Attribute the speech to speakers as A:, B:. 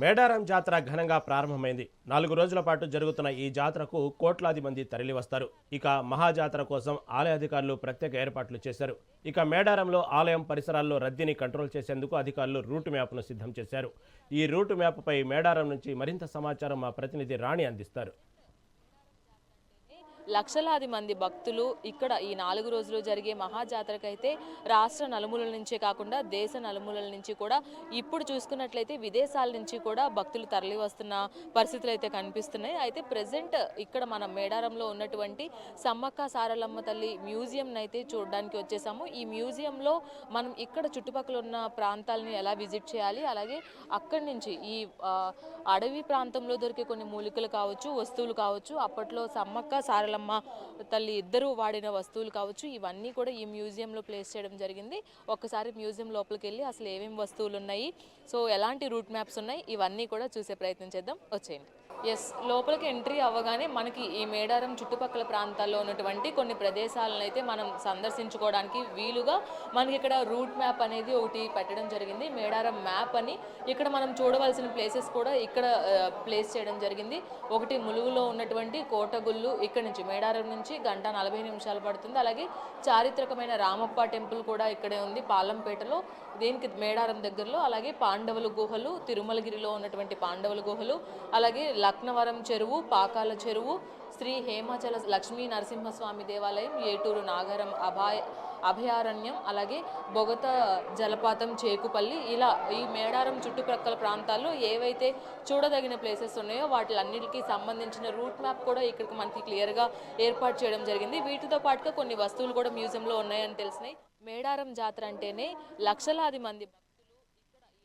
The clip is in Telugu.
A: మేడారం జాతర ఘనంగా ప్రారంభమైంది. నాలుగు రోజుల పాటు జరుగుతున్న ఈ జాతరకు కోట్లాది మంది తరలివస్తారు. ఇక మహాజాతర కోసం ఆలయ అధికారులు ప్రత్యేక ఏర్పాట్లు చేశారు. ఇక మేడారంలో ఆలయం పరిసరాల్లో రద్దీని కంట్రోల్ చేసేందుకు అధికారులు రూట్ మ్యాప్ను సిద్ధం చేశారు. ఈ రూట్ మ్యాప్పై మేడారం నుంచి మరింత సమాచారం మా ప్రతినిధి రాణి అందిస్తారు.
B: లక్షలాది మంది భక్తులు ఇక్కడ ఈ నాలుగు రోజులు జరిగే మహాజాతరకైతే రాష్ట్ర నలుమూలల నుంచే కాకుండా దేశ నలుమూలల నుంచి కూడా ఇప్పుడు చూసుకున్నట్లయితే విదేశాల నుంచి కూడా భక్తులు తరలి వస్తున్న పరిస్థితులు అయితే కనిపిస్తున్నాయి. అయితే ప్రజెంట్ ఇక్కడ మన మేడారంలో ఉన్నటువంటి సమ్మక్క సారలమ్మ తల్లి మ్యూజియం అయితే చూడడానికి వచ్చేసాము. ఈ మ్యూజియంలో మనం ఇక్కడ చుట్టుపక్కల ఉన్న ప్రాంతాలని ఎలా విజిట్ చేయాలి అలాగే అక్కడి నుంచి ఈ అడవి ప్రాంతంలో దొరికే కొన్ని మూలికలు కావచ్చు వస్తువులు కావచ్చు అప్పట్లో సమ్మక్క సారలమ్మ తల్లి ఇద్దరు వాడిన వస్తువులు కావచ్చు ఇవన్నీ కూడా ఈ మ్యూజియంలో ప్లేస్ చేయడం జరిగింది. ఒక్కసారి మ్యూజియం లోపలికి వెళ్ళి అసలు ఏమేమి వస్తువులు ఉన్నాయి సో ఎలాంటి రూట్ మ్యాప్స్ ఉన్నాయి ఇవన్నీ కూడా చూసే ప్రయత్నం చేద్దాం. వచ్చేయండి. ఎస్ లోపలికి ఎంట్రీ అవ్వగానే మనకి ఈ మేడారం చుట్టుపక్కల ప్రాంతాల్లో ఉన్నటువంటి కొన్ని ప్రదేశాలను అయితే మనం సందర్శించుకోవడానికి వీలుగా మనకి ఇక్కడ రూట్ మ్యాప్ అనేది ఒకటి పెట్టడం జరిగింది. మేడారం మ్యాప్ అని ఇక్కడ మనం చూడవలసిన ప్లేసెస్ కూడా ఇక్కడ ప్లేస్ చేయడం జరిగింది. ఒకటి ములుగులో ఉన్నటువంటి కోటగుళ్ళు ఇక్కడ నుంచి మేడారం నుంచి గంట నలభై నిమిషాలు పడుతుంది. అలాగే చారిత్రకమైన రామప్ప టెంపుల్ కూడా ఇక్కడే ఉంది పాలంపేటలో. దీనికి మేడారం దగ్గరలో అలాగే పాండవుల గుహలు తిరుమలగిరిలో ఉన్నటువంటి పాండవుల గుహలు అలాగే లక్నవరం చెరువు పాకాల చెరువు శ్రీ హేమాచల లక్ష్మీ నరసింహస్వామి దేవాలయం ఏటూరు నాగరం అభాయ అభయారణ్యం అలాగే బొగత జలపాతం చేకుపల్లి. ఇలా ఈ మేడారం చుట్టుప్రక్కల ప్రాంతాల్లో ఏవైతే చూడదగిన ప్లేసెస్ ఉన్నాయో వాటిలన్నిటికీ సంబంధించిన రూట్ మ్యాప్ కూడా ఇక్కడికి మనకి క్లియర్గా ఏర్పాటు చేయడం జరిగింది. వీటితో పాటుగా కొన్ని వస్తువులు కూడా మ్యూజియంలో ఉన్నాయని తెలిసినాయి. మేడారం జాతర అంటేనే లక్షలాది మంది